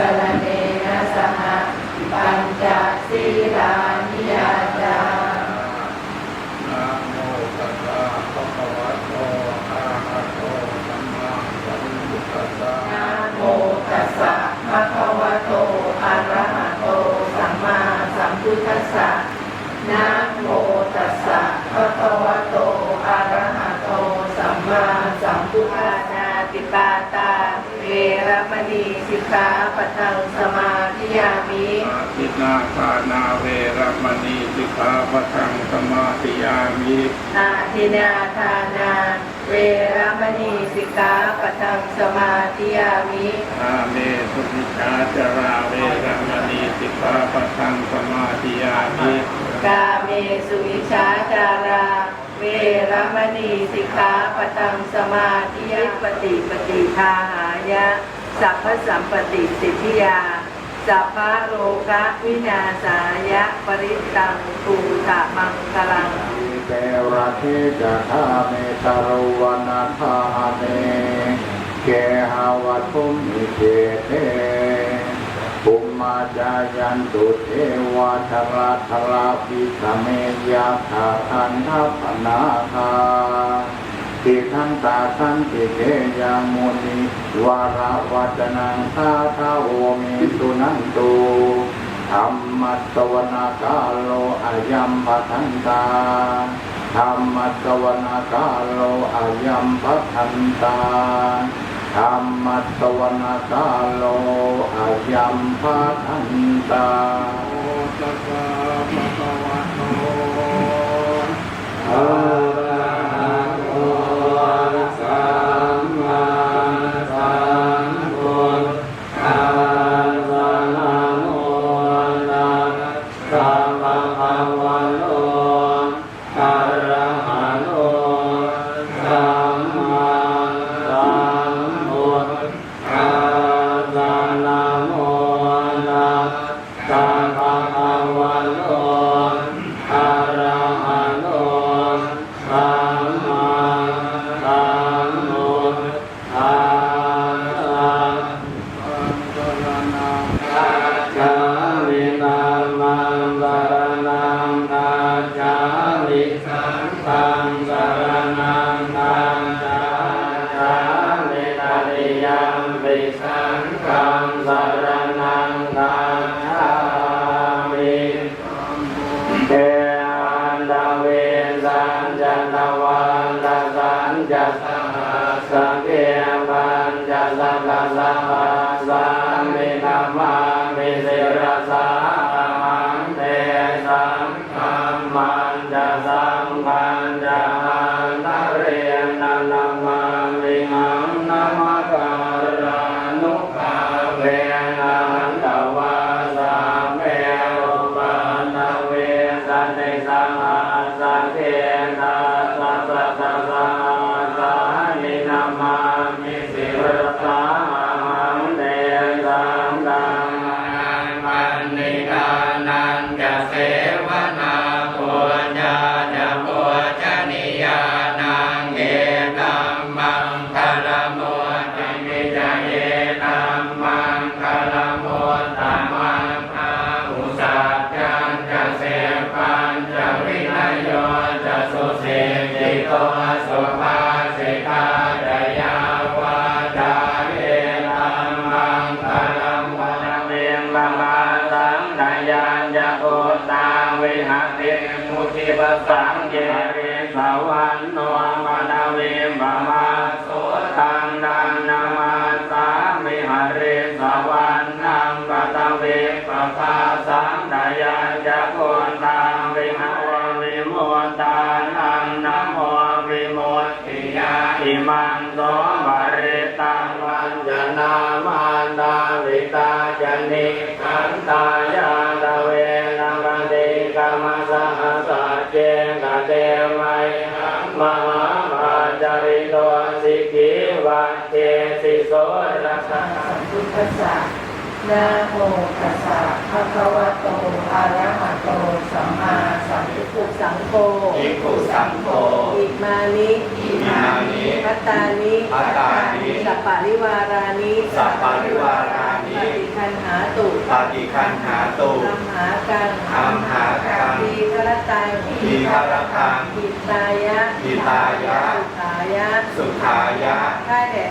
ติสรณเนนะสหปัญจศีลานิยาจานะโมตัสสะภะคะวะโตอะระหะโตสัมมาสัมพุทธัสสะนะโมตัสสะภะคะวะโตอะระหะโตสัมมาสัมพุทธัสสะนะโมตัสสะภะคะวะโตอะระหะโตสัมมาสัมพุทธัสสะติปาตา เวรมณีสิกขาปะทังสมาธิยามิอาทินนาทานาเวรมณีสิกขาปะทังสมาธิยามิอาทินาทานาเวรมณีสิกขาปะทังสมาธิยามิอาเมสุนิชาจาราเวรมณีสิกขาปะทังสมาธิยามิกาเมสุวิชาจารา เวรมณีสิกขาปะทังสมาธิยปฏิปฏิ ทาหายะ สัพพสัมปติสิทธิยา สัพพะโลกะวินาสายะ ปริตังปูตะมังคลังเตระเทจะธาเมตรวนาธาเนเกหาวัตุมิเกเตปุมมาจายันตุเทวาทราทราปิสเมยาคาทันทัพนาคา ติทันตาสันติเกยังมุนิวาระวัจนังสาทาโอเมสุนันตุธรรมัสวนาคาโลอายัมปัทันตาธรรมัสวนาคาโลอายัมปัทันตาธรรมัสวนาคาโลอายัมปัทันตาโอตัสสะภะคะวะโต นนานามามิงนามา มุทิปสังเยเรสวรรณโนมนาเวมมาโสตังดังนามาสามิหาเรสวรรณังปตเวปภาสังนายานจะโกตาวิหาววิโมตานังนโมวิโมติยาอิมันโสมะ โสรัสสะสัมพุทธัสสะนะโมตัสสะภะคะวะโตอะระหะโตสัมมาสัมพุทธัสสังโฆภิกขุสังโฆอิมานิอิมานิพัตตานิพัตตานิสัปปะริวารานิสัพปะริวารานิฏิคันหาตุปฏิคันหาตุธรรมหากังธรรมหากังทีฆรตังทีฆรตังหิตายะหิตายะ สุขายะ สุขายะข้าแด่พ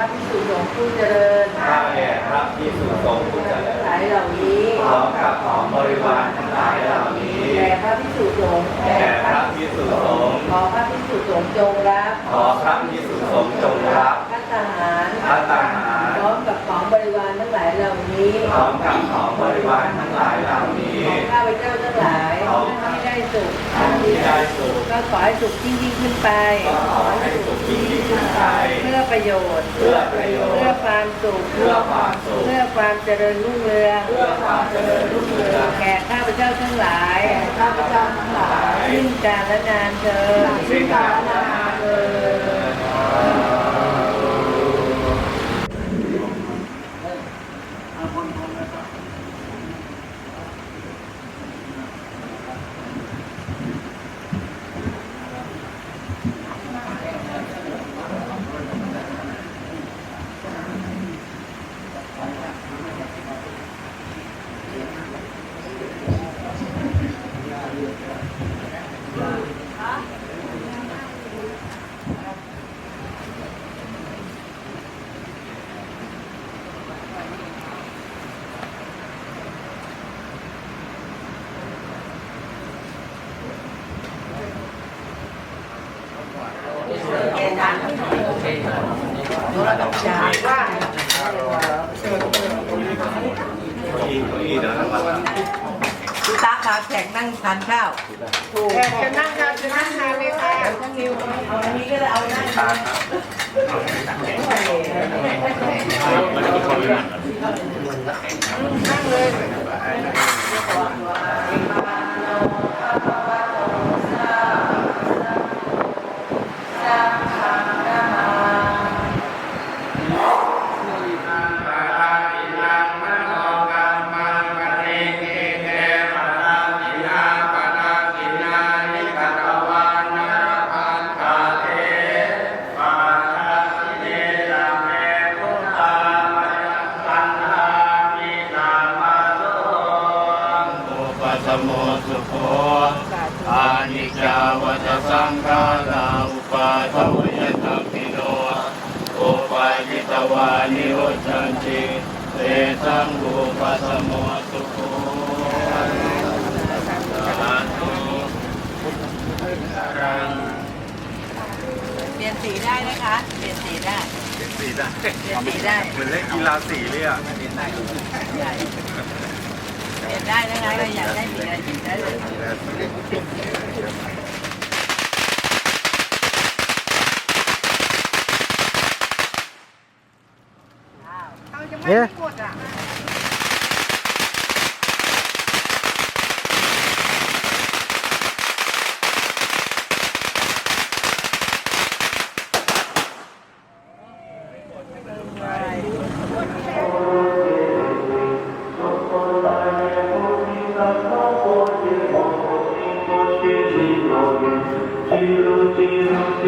ระพิสุสงฆ์ผู้เจริญข้าแด่พระพิสุสงฆ์ผู้เจริทั้งญหลายเหล่านี้พร้อมกับของบริวารทั้งหลายเหล่านี้แด่พระพิสุสงฆ์แด่พระพิสุสงฆ์ขอพระพิสุสงฆ์จงรับขอพระพิสุสงฆ์จงรับพระทหารพระทหารพร้อมกับของบริวารทั้งหลายเหล่านี้พร้อมกับของบริวารทั้งหลายเหล่านี้ของข้าพเจ้าทั้งหลายที่ได้สุขที่ได้สุขก็ขอให้สุขยิ่งยิ่งขึ้นไปก็ขอให้สุขยิ่งยิ่งขึ้นไปเพื่อ ประโยชน์ เพื่อประโยชน์ เพื่อความสุข เพื่อความสุข เพื่อความเจริญรุ่งเรือง เพื่อความเจริญรุ่งเรือง แก่ข้าพเจ้าทั้งหลายข้าพเจ้าทั้งหลายยิ่งกาลและนานเธอญสิ้นกาลและนานเถิด จากว่าอีกอีกเดี๋ยวนะพี่ตาขาแขกนั่งทานข้าวถูกจะนั่งทานจะนั่งทานเลยค่ะทั้งนิ้วเอาอันนี้ก็ได้เอาหน้าตาครับนั่งเลย สุโขอานิจจาวัฏสังขาราอุปาทวยตัพพิโนอุปาจิตวานิโรจันติเตสังอุปสมโมสุโขสาธุรังเปลี่ยนสีได้นะคะ เปลี่ยนสีได้สีได้ เปลี่ยนสีได้ เหมือนเล่นกีฬาสีเลยอะ เปลี่ยนได้นะคะอยากได้สีอะไรเมียนได้เลยเอาจะไม่หมดอะ จิรุจิรุเต